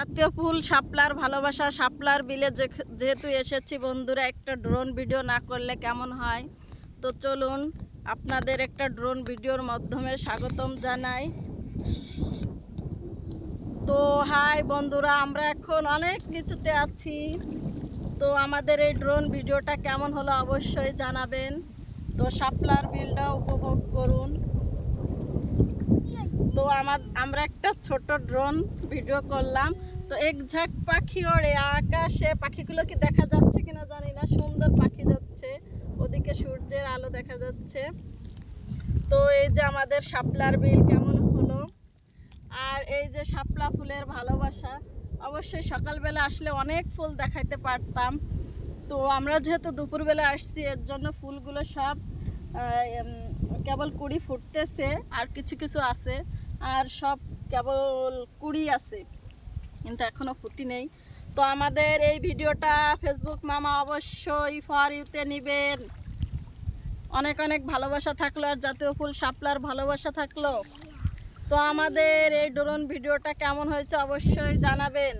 জাতীয় ফুল, শাপলার ভালোবাসা, শাপলার বিলে যেহেতু এসেছি বন্ধুরা, একটা ড্রোন ভিডিও না করলে কেমন হয়? তো চলুন, আপনাদের একটা ড্রোন ভিডিওর মাধ্যমে স্বাগতম জানাই। তো হাই বন্ধুরা, আমরা এখন অনেক নিচুতে আছি। তো আমাদের এই ড্রোন ভিডিওটা কেমন হলো অবশ্যই জানাবেন। তো শাপলার বিলটা উপভোগ করুন। আমার, আমরা একটা ছোট ড্রোন ভিডিও করলাম। তো এক ঝাঁক পাখি ওড়ে আকাশে, পাখিগুলো কি দেখা যাচ্ছে কিনা জানি না, সুন্দর পাখি যাচ্ছে। ওদিকে সূর্যের আলো দেখা যাচ্ছে। তো এই যে আমাদের শাপলার বিল কেমন হলো? আর এই যে শাপলা ফুলের ভালোবাসা, অবশ্যই সকালবেলা আসলে অনেক ফুল দেখাইতে পারতাম। তো আমরা যেহেতু দুপুরবেলা আসছি, এর জন্য ফুলগুলো সব কেবল কুড়ি ফুটতেছে, আর কিছু কিছু আছে। আর সব কেবল কুড়ি আছে, কিন্তু এখনও ক্ষতি নেই। তো আমাদের এই ভিডিওটা ফেসবুক মামা অবশ্যই ফর ইউতে নেবেন। অনেক অনেক ভালোবাসা থাকল আর জাতীয় ফুল শাপলার ভালোবাসা থাকল। তো আমাদের এই ড্রোন ভিডিওটা কেমন হয়েছে অবশ্যই জানাবেন।